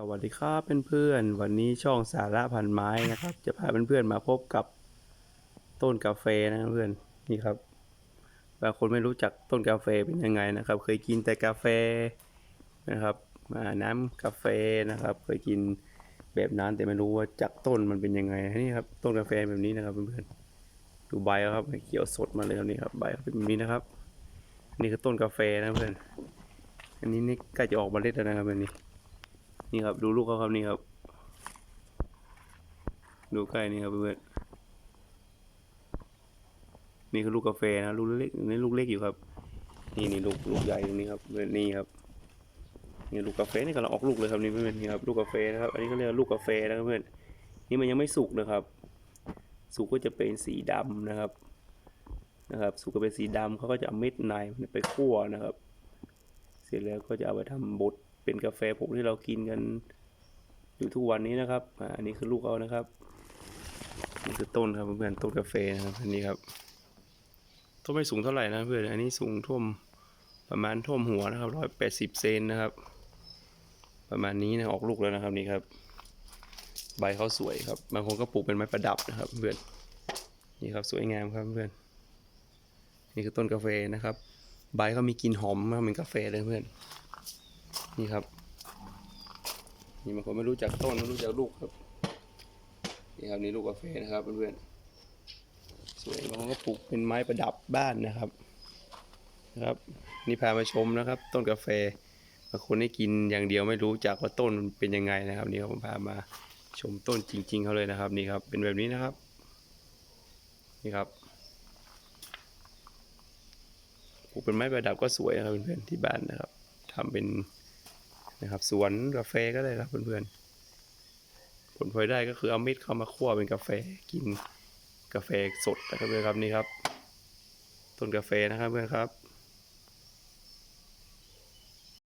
สวัสดีครับเพื่อนๆวันนี้ช่องสาระพันไม้นะครับ จะพาเพื่อนๆมาพบกับต้นกาแฟนะเพื่อนนี่ครับบางคนไม่รู้จักต้นกาแฟเป็นยังไงนะครับ เคยกินแต่กาแฟนะครับน้ำกาแฟนะครับ เคยกินแบบนั้นแต่ไม่รู้ว่าจากต้นมันเป็นยังไงนี่ครับต้นกาแฟแบบนี้นะครับเพื่อนๆดูใบครับเขียวสดมาเลยครับนี่ครับใบเป็นแบบนี้นะครับ นี่คือต้นกาแฟนะเพื่อนอันนี้นี่ใกล้จะออกเมล็ดแล้วนะครับอันนี้ นี่ครับดูลูกเขาครับนี่ครับ ดูใกล้นี่ครับเพื่อนนี่คือลูกกาแฟนะลูกเล็กนี่ลูกเล็กอยู่ครับ นี่นี่ลูกลูกใหญ่ตรงนี้ครับเพื่อนนี่ครับนี่ลูกกาแฟนี่กำลังออกลูกเลยครับนี่เพื่อนนี่ครับลูกกาแฟนะครับ อันนี้เขาเรียกลูกกาแฟนะครับเพื่อนนี่มันยังไม่สุกนะครับ สุกก็จะเป็นสีดำนะครับนะครับ สุกก็เป็นสีดำเขาก็จะเอาเม็ดในไปคั่วนะครับ เสร็จแล้วก็จะเอาไปทำบด เป็นกาแฟผงที่เรากินกันอยู่ทุกวันนี้นะครับอันนี้คือลูกเขานะครับนี่คือต้นครับเพื่อนต้นกาแฟนะครับอันนี้ครับต้นไม่สูงเท่าไหร่นะเพื่อนอันนี้สูงท่วมประมาณท่วมหัวนะครับร้อยแปดสิบเซนนะครับ ประมาณนี้นะออกลูกแล้วนะครับนี่ครับ ใบเขาสวยครับ บางคนก็ปลูกเป็นไม้ประดับนะครับเพื่อนนี่ครับสวยงามครับเพื่อน นี่คือต้นกาแฟนะครับ ใบเขามีกลิ่นหอมมากเหมือนกาแฟเลยเพื่อน นี่ครับนี่บางคนไม่รู้จักต้นไม่รู้จักลูกครับนี่ครับนี่ลูกกาแฟนะครับเพื่อนๆสวยบางคนก็ปลูกเป็นไม้ประดับบ้านนะครับนะครับ นี่พามาชมนะครับ ต้นกาแฟบางคนได้กินอย่างเดียวไม่รู้จักว่าต้นมันเป็นยังไงนะครับ นี่ผมพามาชมต้นจริง ๆเขาเลยนะครับนี่ครับ เป็นแบบนี้นะครับ นี่ครับปลูกเป็นไม้ประดับก็สวยนะครับเพื่อนๆที่บ้านนะครับทำเป็น นะครับ สวนกาแฟก็ได้ครับเพื่อนๆ ผลพลอยได้ก็คือเอาเม็ดเข้ามาคั่วเป็นกาแฟกินกาแฟสดนะครับเพื่อนครับนี่ครับ ต้นกาแฟนะครับเพื่อนครับ